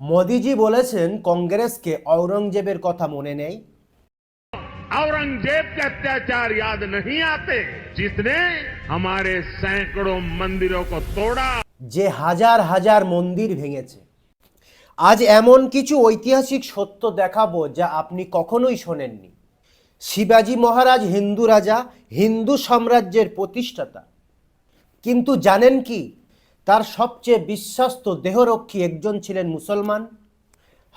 মোদিজি বলেছেন কংগ্রেসকে ঔরঙ্গজেবের কথা মনে নেই औरंगजेब के अत्याचार याद नहीं आते जिसने हमारे सैकड़ों मंदिरों को तोड़ा যে হাজার হাজার মন্দির ভেঙেছে আজ এমন কিছু ঐতিহাসিক সত্য দেখাবো যা আপনি কখনোই শোনেননি শিবাজি মহারাজ হিন্দু রাজা হিন্দু সাম্রাজ্যের প্রতিষ্ঠাতা কিন্তু জানেন কি তার সবচেয়ে বিশ্বস্ত দেহরক্ষী একজন ছিলেন মুসলমান।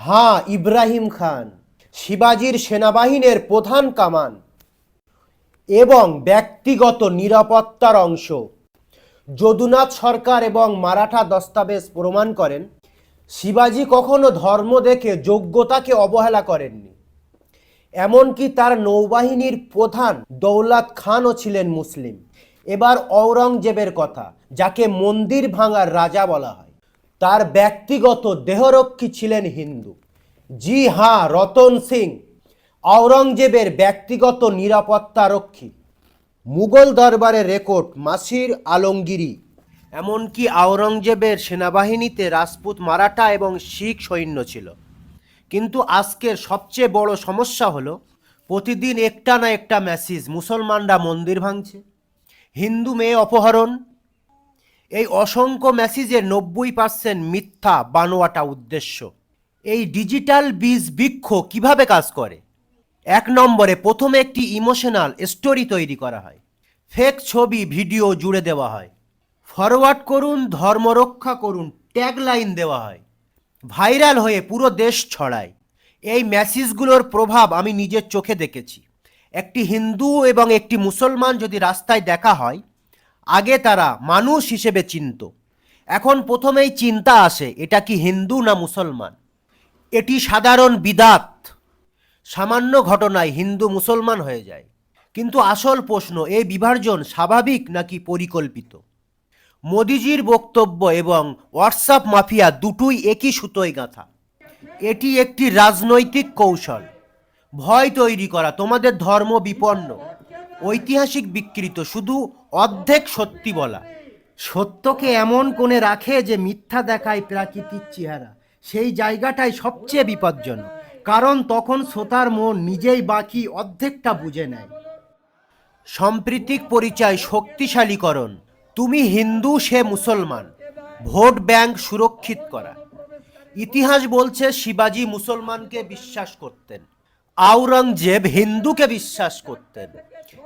হ্যাঁ ইব্রাহিম খান, শিবাজির সেনাবাহিনীর প্রধান কামান এবং ব্যক্তিগত নিরাপত্তার অংশ। যদুনাথ সরকার এবং মারাঠা দস্তাবেজ প্রমাণ করেন, শিবাজি কখনো ধর্ম দেখে যোগ্যতাকে অবহেলা করেননি। এমনকি তার নৌবাহিনীর প্রধান দৌলাত খানও ছিলেন মুসলিম। এবার ঔরঙ্গজেবের কথা, যাকে মন্দির ভাঙার রাজা বলা হয়। তার ব্যক্তিগত দেহরক্ষী ছিলেন হিন্দু। জি হ্যাঁ রতন সিং, ঔরঙ্গজেবের ব্যক্তিগত নিরাপত্তা রক্ষী মুঘল দরবারের রেকর্ড, মাসির আলমগিরি। এমনকি আওরঙ্গজেবের সেনাবাহিনীতে রাজপুত মারাঠা এবং শিখ সৈন্য ছিল। কিন্তু আজকের সবচেয়ে বড় সমস্যা হলো, প্রতিদিন একটা না একটা মেসেজ মুসলমানরা মন্দির ভাঙছে। হিন্দু মেয়ে অপহরণ। এই অসংখ্য মেসেজের নব্বই পার্সেন্ট মিথ্যা বানোয়াটা উদ্দেশ্য। এই ডিজিটাল বীজ বৃক্ষ কীভাবে কাজ করে? এক নম্বরে প্রথমে একটি ইমোশনাল স্টোরি তৈরি করা হয়। ফেক ছবি, ভিডিও জুড়ে দেওয়া হয়। ফরওয়ার্ড করুন, ধর্ম রক্ষা করুন, ট্যাগলাইন দেওয়া হয়। ভাইরাল হয়ে পুরো দেশ ছড়ায়। এই মেসেজগুলোর প্রভাব আমি নিজের চোখে দেখেছি। একটি হিন্দু এবং একটি মুসলমান যদি রাস্তায় দেখা হয়, আগে তারা মানুষ হিসেবে চিনত। এখন প্রথমেই চিন্তা আসে, এটা কি হিন্দু না মুসলমান? এটি সাধারণ বিদাত। সামান্য ঘটনায় হিন্দু মুসলমান হয়ে যায়। কিন্তু আসল প্রশ্ন এই বিভাজন স্বাভাবিক নাকি পরিকল্পিত? মোদিজির বক্তব্য এবং হোয়াটসঅ্যাপ মাফিয়া দুটোই একই সুতোয় গাঁথা। এটি একটি রাজনৈতিক কৌশল। ভয় তৈরি করা, তোমাদের ধর্ম বিপন্ন। ঐতিহাসিক বিকৃত, শুধু অর্ধেক সত্যি বলা। সত্যকে এমন কোণে রাখে যে মিথ্যা দেখায় প্রাকৃতিক চেহারা। সেই জায়গাটাই সবচেয়ে বিপজ্জনক, কারণ তখন শ্রোতার মন নিজেই বাকি অর্ধেকটা বুঝে নেয়। সম্প্রীতিক পরিচয় শক্তিশালীকরণ, তুমি হিন্দু, সে মুসলমান, ভোট ব্যাংক সুরক্ষিত করা। ইতিহাস বলছে শিবাজি মুসলমানকে বিশ্বাস করতেন। আওরঙ্গজেব হিন্দুকে বিশ্বাস করতেন।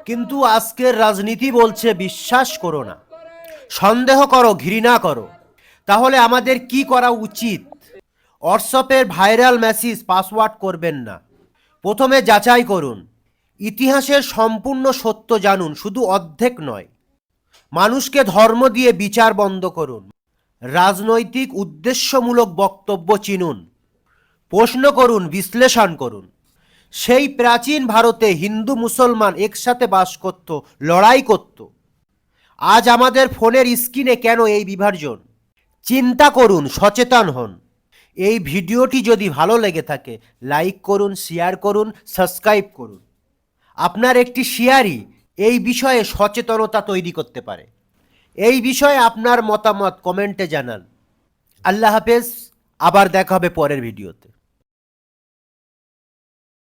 কিন্তু আজকের রাজনীতি বলছে, বিশ্বাস করো না। সন্দেহ করো, ঘৃণা করো। তাহলে আমাদের কি করা উচিত? হোয়াটসঅ্যাপের ভাইরাল মেসেজ, পাসওয়ার্ড করবেন না। প্রথমে যাচাই করুন। ইতিহাসের সম্পূর্ণ সত্য জানুন, শুধু অর্ধেক নয়। মানুষকে ধর্ম দিয়ে বিচার বন্ধ করুন। রাজনৈতিক উদ্দেশ্যমূলক বক্তব্য চিনুন। প্রশ্ন করুন, বিশ্লেষণ করুন। সেই প্রাচীন ভারতে হিন্দু মুসলমান একসাথে বাস করত, লড়াই করত। আজ আমাদের ফোনের স্ক্রিনে কেন এই বিভাজন? চিন্তা করুন, সচেতন হন। এই ভিডিওটি যদি ভালো লেগে থাকে, লাইক করুন, শেয়ার করুন, সাবস্ক্রাইব করুন। আপনার একটি শেয়ারই এই বিষয়ে সচেতনতা তৈরি করতে পারে। এই বিষয়ে আপনার মতামত কমেন্টে জানান। আল্লাহ হাফেজ, আবার দেখা হবে পরের ভিডিওতে।